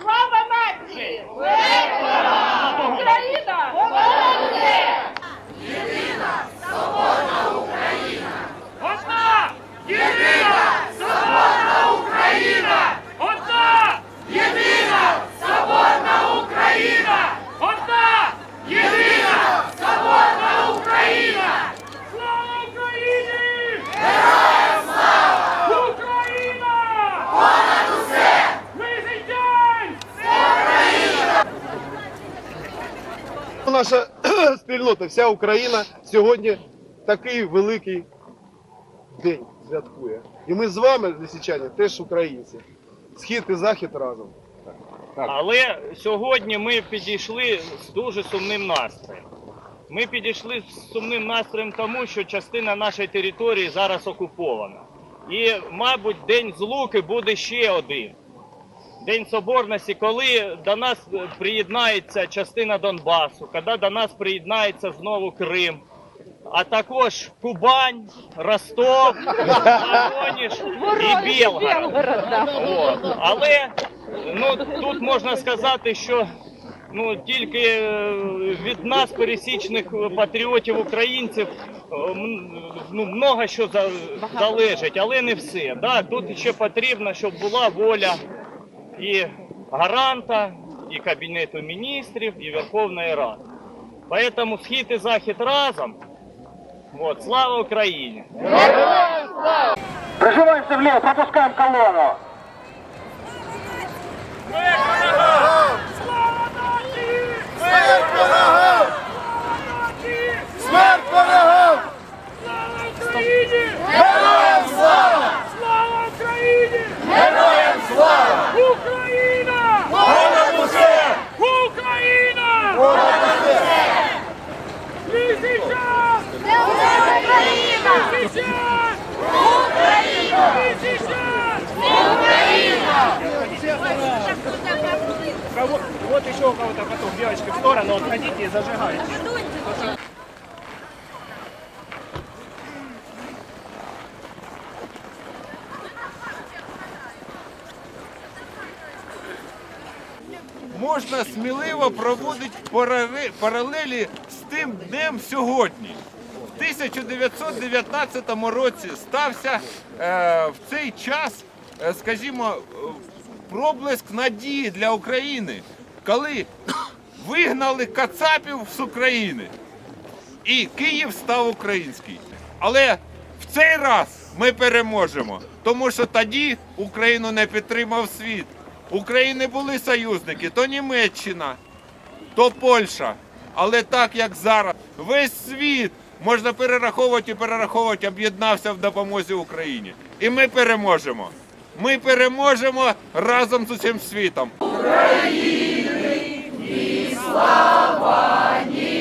Слава нації! Україна! Одна! Єдина! Соборна Україна! Одна! Єдина! Соборна Україна! Одна! Єдина! Соборна Україна! Слава Україні! Героям слава! Україна! Понад усе! Визитянь! Наша спільнота, вся Україна сьогодні такий великий день святкує. І ми з вами, лисичані, теж українці. Схід і захід разом. Але сьогодні ми підійшли з дуже сумним настроєм. Ми підійшли з сумним настроєм тому, що частина нашої території зараз окупована. І, мабуть, День Злуки буде ще один. День Соборності, коли до нас приєднається частина Донбасу, коли до нас приєднається знову Крим, а також Кубань, Ростов, Воронеж і Білгород. Але ну, тут можна сказати, що ну, тільки е, від нас, пересічних патріотів українців, е, ну, много що залежить, але не все. Да? Тут ще потрібно, щоб була воля і гаранта, і Кабінету міністрів, і Верховної Ради. Поэтому схід і захід разом. Вот, слава Україні! Прижимаемся влево, пропускаем колонну. Слава нації! Смерть ворогам! Слава нації! Смерть ворогам! Слава Україні! Героям слава! Слава Україні! Героям слава! Україна! Понад усе! Україна! Лисичан! Україна! Лисичан! Україна! Лисичан! Україна! Кого- Вот еще у кого-то потом, девочки, в сторону отходите и зажигайте. можна сміливо проводити парале- паралелі з тим днем сьогодні. В 1919 році стався е, в цей час, е, скажімо, е, проблиск надії для України, коли вигнали Кацапів з України. І Київ став український. Але в цей раз ми переможемо, тому що тоді Україну не підтримав світ. України були союзники, то Німеччина, то Польща. Але так як зараз весь світ можна перераховувати і перераховувати, об'єднався в допомозі Україні. І ми переможемо. Ми переможемо разом з усім світом. Україна! слава ні.